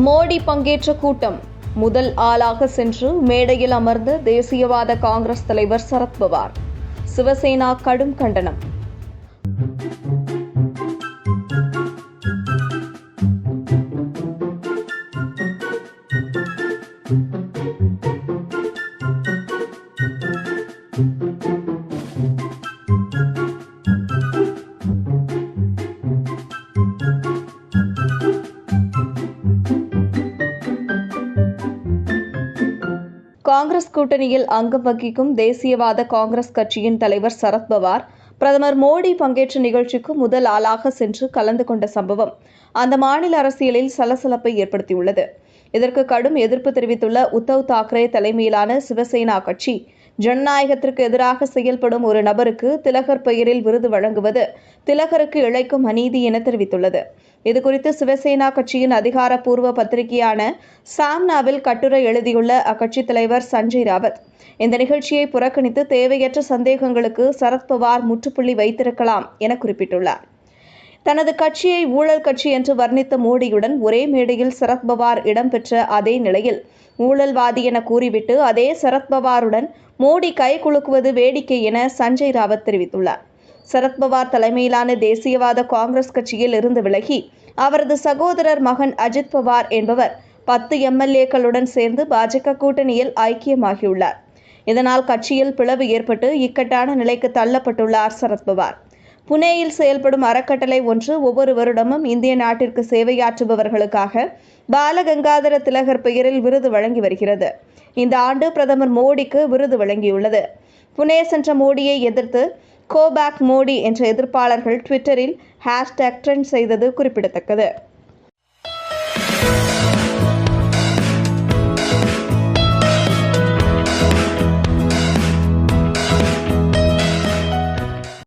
மோடி பங்கேற்ற கூட்டம். முதல் ஆளாக சென்று மேடையில் அமர்ந்த தேசியவாத காங்கிரஸ் தலைவர் சரத்பவார் சிவசேனா கடும் கண்டனம். காங்கிரஸ் கூட்டணியில் அங்கம் வகிக்கும் தேசியவாத காங்கிரஸ் கட்சியின் தலைவர் சரத்பவார் பிரதமர் மோடி பங்கேற்ற நிகழ்ச்சிக்கு முதல் ஆளாக சென்று கலந்து கொண்ட சம்பவம் அந்த மாநில அரசியலில் சலசலப்பை ஏற்படுத்தியுள்ளது. இதற்கு கடும் எதிர்ப்பு தெரிவித்துள்ள உத்தவ் தாக்கரே தலைமையிலான சிவசேனா கட்சி ஜனநாயகத்திற்கு எதிராக செயல்படும் ஒரு நபருக்கு திலகர் பெயரில் விருது வழங்குவது திலகருக்கு இழைக்கும் அநீதி என தெரிவித்துள்ளது. இதுகுறித்து சிவசேனா கட்சியின் அதிகாரப்பூர்வ பத்திரிகையான சாம்னாவில் கட்டுரை எழுதியுள்ள அக்கட்சித் தலைவர் சஞ்சய் ராவத். இந்த நிகழ்ச்சியை புறக்கணித்து தேவையற்ற சந்தேகங்களுக்கு சரத்பவார் முற்றுப்புள்ளி வைத்திருக்கலாம் என குறிப்பிட்டுள்ளார். தனது கட்சியை ஊழல் கட்சி என்று வர்ணித்த மோடியுடன் ஒரே மேடையில் சரத்பவார் இடம்பெற்ற அதே நிலையில் ஊழல்வாதி என கூறிவிட்டு அதே சரத்பவாருடன் மோடி கை குலுக்குவது வேடிக்கை என சஞ்சய் ராவத் தெரிவித்துள்ளார். சரத்பவார் தலைமையிலான தேசியவாத காங்கிரஸ் கட்சியில் இருந்து விலகி அவரது சகோதரர் மகன் அஜித் பவார் என்பவர் பத்து எம்எல்ஏக்களுடன் சேர்ந்து பாஜக கூட்டணியில் ஐக்கியமாகியுள்ளார். இதனால் கட்சியில் பிளவு ஏற்பட்டு இக்கட்டான நிலைக்கு தள்ளப்பட்டுள்ளார் சரத்பவார் புனேயில் செயல்படும் அறக்கட்டளை ஒன்று ஒவ்வொரு வருடமும் இந்திய நாட்டிற்கு சேவையாற்றுபவர்களுக்காக பாலகங்காதர திலகர் பெயரில் விருது வழங்கி வருகிறது. இந்த ஆண்டு பிரதமர் மோடிக்கு விருது வழங்கியுள்ளது. புனே சென்ற மோடியை எதிர்த்து கோபேக் மோடி என்ற எதிர்ப்பாளர்கள் ட்விட்டரில் ஹேஷ்டேக் ட்ரெண்ட் செய்தது குறிப்பிடத்தக்கது.